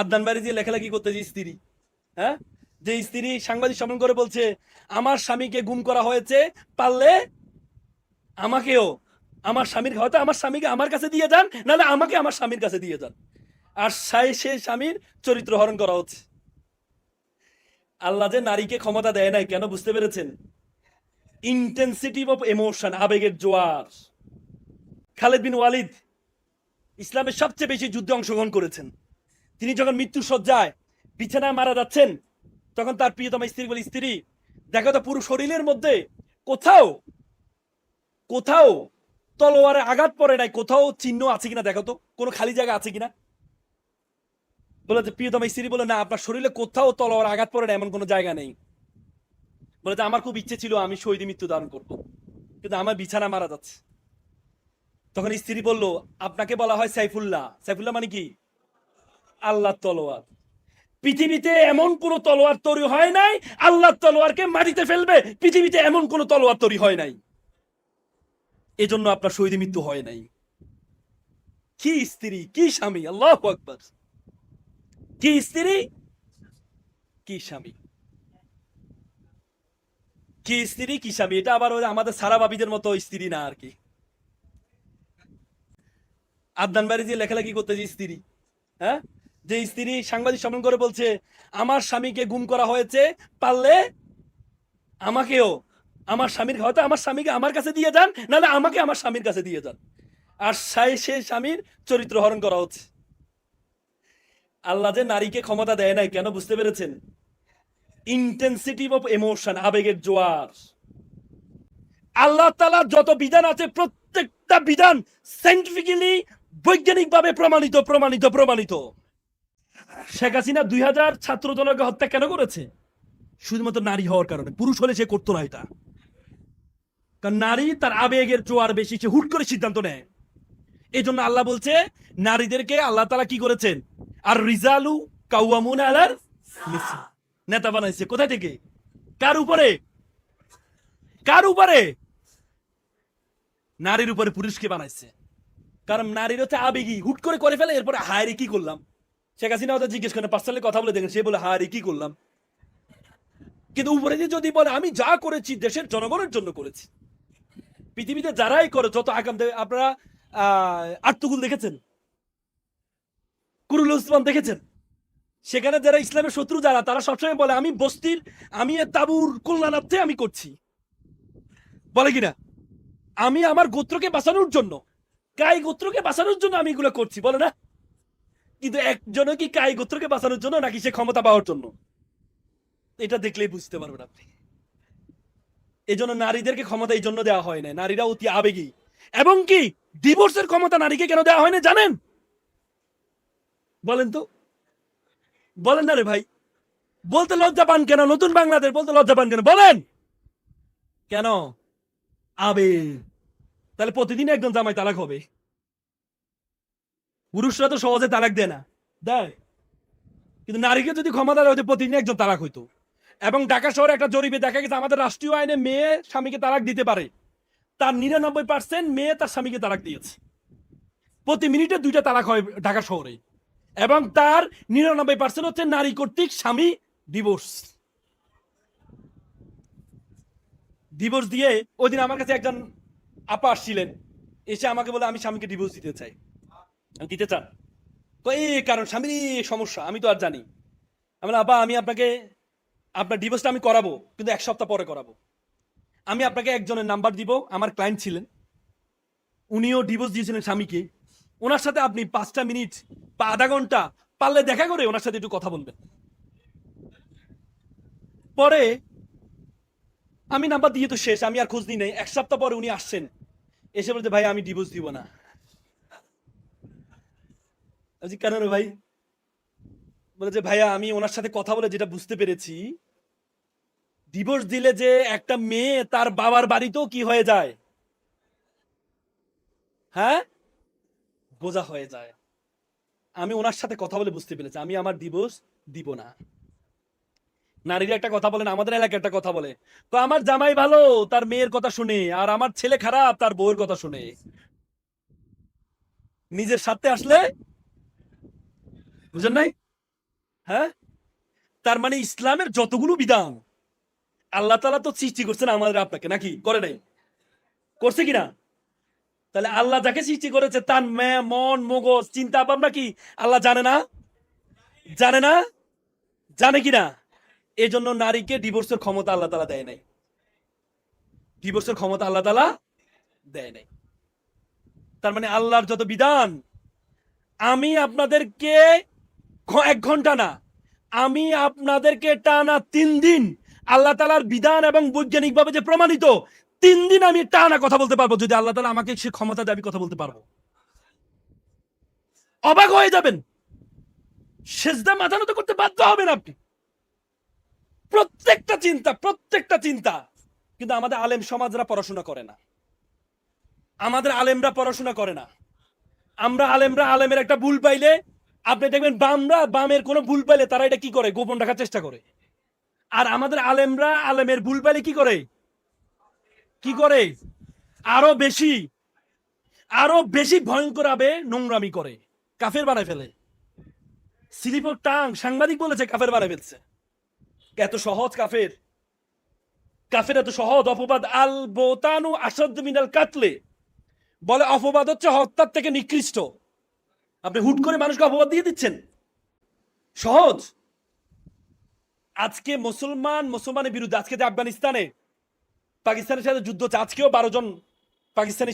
আদান বাড়ি দিয়ে লেখালেখি করতেছে স্ত্রী হ্যাঁ? যে স্ত্রী সাংবাদিক সম্মেলন করে বলছে, আমার স্বামীকে গুম করা হয়েছে, পারলে আমাকেও, আমার স্বামীর, হয়তো আমার স্বামীকে আমার কাছে দিয়ে যান, নাহলে আমাকে আমার স্বামীর কাছে দিয়ে যান। আর সাই সে স্বামীর চরিত্র হরণ করা হচ্ছে। আল্লাহ যে নারীকে ক্ষমতা দেয় নাই, কেন বুঝতে পেরেছেন? ইন্টেন্সিটি অফ এমোশন আবেগের জোয়ার। খালেদ বিন ওয়ালিদ ইসলামের সবচেয়ে বেশি যুদ্ধে অংশগ্রহণ করেছেন। তিনি যখন মৃত্যু সজ্জায় বিছানায় মারা যাচ্ছেন, তখন তার প্রিয়তম স্ত্রী বলে, স্ত্রী, দেখো তো পুরো শরীরের মধ্যে কোথাও কোথাও তলোয়ারে আঘাত পড়ে নাই, কোথাও চিহ্ন আছে কিনা দেখো তো, কোনো খালি জায়গা আছে কিনা? বলে যে, প্রিয়তম স্ত্রী বলে, না, আপনার শরীরে কোথাও তলোয়ার আঘাত পড়ে না এমন কোনো জায়গা নেই। বলে যে, আমার খুব ইচ্ছে ছিল আমি শহীদ মৃত্যু দান করব, কিন্তু আমার বিছানা মারা যাচ্ছে। তখন স্ত্রী বলল, আপনাকে বলা হয় সাইফুল্লাহ। সাইফুল্লাহ মানে কি? আল্লাহ তলোয়ার। পৃথিবীতে এমন কোন তলোয়ার তৈরি হয় নাই, আল্লাহ তলোয়ারকে মাটিতে ফেলবে, পৃথিবীতে এমন কোন তলোয়ার তৈরি হয় নাই। এজন্য আপনার শহীদ মৃত্যু হয় নাই। কি স্ত্রী, কি স্বামী, আল্লাহ আকবর। কি স্ত্রী, কি স্বামী। কি স্ত্রী, কি স্বামী, এটা আবার আমাদের সারা বাবিদের মতো স্ত্রী না আর কি। আদান বাড়ি দিয়ে লেখালেখি করতেছে স্ত্রী হ্যাঁ? যে স্ত্রী সাংবাদিক সম্মেলন করে বলছে, আমার স্বামীকে গুম করা হয়েছে, পারলে আমাকেও, আমার স্বামীর হয়তো আমার স্বামীকে আমার কাছে দিয়ে যান, নাহলে আমাকে আমার স্বামীর কাছে দিয়ে যান। আর সাই সে স্বামীর চরিত্র হরণ করা হচ্ছে। আল্লাহ যে নারীকে ক্ষমতা দেয় নাই, কেন বুঝতে পেরেছেন? ইন্টেন্সিটি অফ এমোশন আবেগের জোয়ার। আল্লাহ তালার যত বিধান আছে, প্রত্যেকটা বিধান সাইন্টিফিক্যালি বৈজ্ঞানিকভাবে প্রমাণিত প্রমাণিত প্রমাণিত। শেখ হাসিনা দুই হাজার ছাত্র জনকে হত্যা কেন করেছে? শুধুমাত্র নারী হওয়ার কারণে। পুরুষ হলে সে করতো না এটা। কারণ নারী তার আবেগের জোয়ার বেশি, সে হুট করে সিদ্ধান্ত নেয়। এই জন্য আল্লাহ বলছে, নারীদেরকে আল্লাহ তালা কি করেছেন? আর রিজালু কাউয়ামুন আলার নেতা বানাইছে। কোথায় থেকে? কার উপরে? কার উপরে? নারীর উপরে পুরুষকে বানাইছে। কারণ নারীর হচ্ছে আবেগী। হুট করে করে ফেলে, এরপরে হায়ারে কি করলাম? শেখ হাসিনা ওদের জিজ্ঞেস করেন পার্সোনালি কথা বলে দেখেন। সে বলে হায়ারে কি করলাম? কিন্তু উপরে যদি বলে আমি যা করেছি দেশের জনগণের জন্য করেছি। পৃথিবীতে যারাই করে যত আগাম দেবে আপনারা আহ, আর্তুগুল দেখেছেন? কুরুল উসমান দেখেছেন? সেখানে যারা ইসলামের শত্রু যারা তারা সবসময় বলে আমি বস্তির আমি তাবুর কল্যাণার্থে আমি করছি। বলে কিনা? আমি আমার গোত্রকে বাঁচানোর জন্য কাই গোত্রকে বাঁচানোর জন্য আমি এগুলো করছি। বলে না? কিন্তু একজনও কি কাই গোত্রকে বাঁচানোর জন্য নাকি সে ক্ষমতা পাওয়ার জন্য? এটা দেখলেই বুঝতে পারবেন আপনি। এই জন্য নারীদেরকে ক্ষমতা এই জন্য দেওয়া হয় না নারীরা অতি আবেগী। এবং কি ডিভোর্সের ক্ষমতা নারীকে কেন দেওয়া হয় না জানেন? বলেন তো। বলেন না রে ভাই। বলতে লজ্জা পান কেন? নতুন বাংলাদেশ বলতে লজ্জা পান কেন? বলেন! কেন? আবেগ। তাহলে প্রতিদিন একজন জামাই তালাক হবে। পুরুষরা তো সহজে তালাক দেয় না। দেয়। কিন্তু নারীকে যদি ক্ষমতা দেওয়া হতো প্রতিদিন একজন তালাক হইতো। এবং ঢাকা শহরে একটা জরিপে দেখা গেছে, আমাদের রাষ্ট্রীয় আইনে মেয়ে স্বামীকে তালাক দিতে পারে। তার নিরানব্বই পার্সেন্ট মেয়ে তার স্বামীকে তালাক দিয়েছে। প্রতি মিনিটে দুইটা তালাক হয় ঢাকা শহরে। এবং তার নিরানব্বই পার্সেন্ট হচ্ছে নারী কর্তৃক স্বামী ডিভোর্স ডিভোর্স দিয়ে ওই দিন আমার কাছে একজন আপা আসছিলেন। এসে আমাকে বলে, আমি স্বামীকে ডিভোর্স দিতে চাই। দিতে চান। তো এই কারণ স্বামীর সমস্যা, আমি তো আর জানি। আমি আপা, আমি আপনাকে, আপনার ডিভোর্সটা আমি করাবো, কিন্তু এক সপ্তাহ পরে করাবো। আমি আপনাকে একজনের নাম্বার দিব, আমার ক্লায়েন্ট ছিলেন। উনিও ডিভোর্স দিয়েছিলেন স্বামীকে। ওনার সাথে আপনি পাঁচটা মিনিট বা আধা ঘণ্টা পারলে দেখা করে ওনার সাথে একটু কথা বলবেন। পরে আমি নাম্বার দিয়ে তো শেষ, আমি আর খোঁজ দিই নাই। এক সপ্তাহ পরে উনি আসছেন। এসে বলতে ভাই, আমি ডিভোর্স দিব না। আমি কেন রে ভাই? বলে যে, ভাইয়া, আমি ওনার সাথে কথা বলে যেটা বুঝতে পেরেছি ডিভোর্স দিলে যে একটা মেয়ে তার বাবার বাড়িতেও কি হয়ে যায়? হ্যাঁ? বোঝা হয়ে যায়। আমি ওনার সাথে কথা বলে বুঝতে পেরেছি। আমি আমার ডিভোর্স দিব না। নারীরা একটা কথা বলেন আমাদের এলাকায় একটা কথা বলে। তো আমার জামাই ভালো, তার মেয়ের কথা শুনে, আর আমার ছেলে খারাপ, তার বউয়ের কথা শুনে। নিজের সাথে আসলে বুঝেন নাই? হ্যাঁ? তার মানে ইসলামের যতগুলো বিধান, আল্লাহ তালা তো সৃষ্টি করছেন আমাদের আপনাকে, নাকি? করে নাই? করছে কিনা? তাহলে আল্লাহ যাকে সৃষ্টি করেছে, তার মন, মগজ, চিন্তা ভাবনা কি? আল্লাহ জানে না? জানে না? জানে কিনা? এই জন্য নারীকে ডিভোর্সের ক্ষমতা আল্লাহ তালা দেয় নাই। ডিভোর্সের ক্ষমতা আল্লাহ তালা দেয় নাই। তার মানে আল্লাহর যত বিধান, আমি আপনাদেরকে এক ঘণ্টা না। আমি আপনাদেরকে টানা তিন দিন আল্লাহ তালার বিধান এবং বৈজ্ঞানিকভাবে যে প্রমাণিত, তিন দিন আমি টানা কথা বলতে পারব, যদি আল্লাহ তালা আমাকে সে ক্ষমতা আমি কথা বলতে পারব। অবাক হয়ে যাবেন। সেজদা মাথা নত করতে বাধ্য হবেন আপনি। প্রত্যেকটা চিন্তা প্রত্যেকটা চিন্তা। কিন্তু আমাদের আলেম সমাজরা পড়াশোনা করে না। আমাদের আলেমরা পড়াশোনা করে না। আমরা আলেমরা আলেমের একটা ভুল পাইলে আপনি দেখবেন বামরা, বামের কোনো ভুল পাইলে তারা এটা কি করে? গোপন রাখার চেষ্টা করে। আর আমাদের আলেমরা আলেমের ভুল পাইলে কি করে? কি করে? আরও বেশি আরও বেশি ভয়ঙ্কর ভাবে নোংরামি করে। কাফের বানায় ফেলে। স্লিপ টাং, সাংবাদিক বলেছে কাফের বানায় ফেলছে। এত সহজ কাফের। কাফের এত সহজ অপবাদ। আল বোতানু আসাদ মিনাল কাতলে। বলে অপবাদ হচ্ছে হত্যার থেকে নিকৃষ্ট। আপনি হুট করে মানুষকে অপবাদ দিয়ে দিচ্ছেন। সহজ। আজকে মুসলমান মুসলমানের বিরুদ্ধে, আজকে যে আফগানিস্তানে, পাকিস্তানের সাথে যুদ্ধ আজকেও বারো জন পাকিস্তানি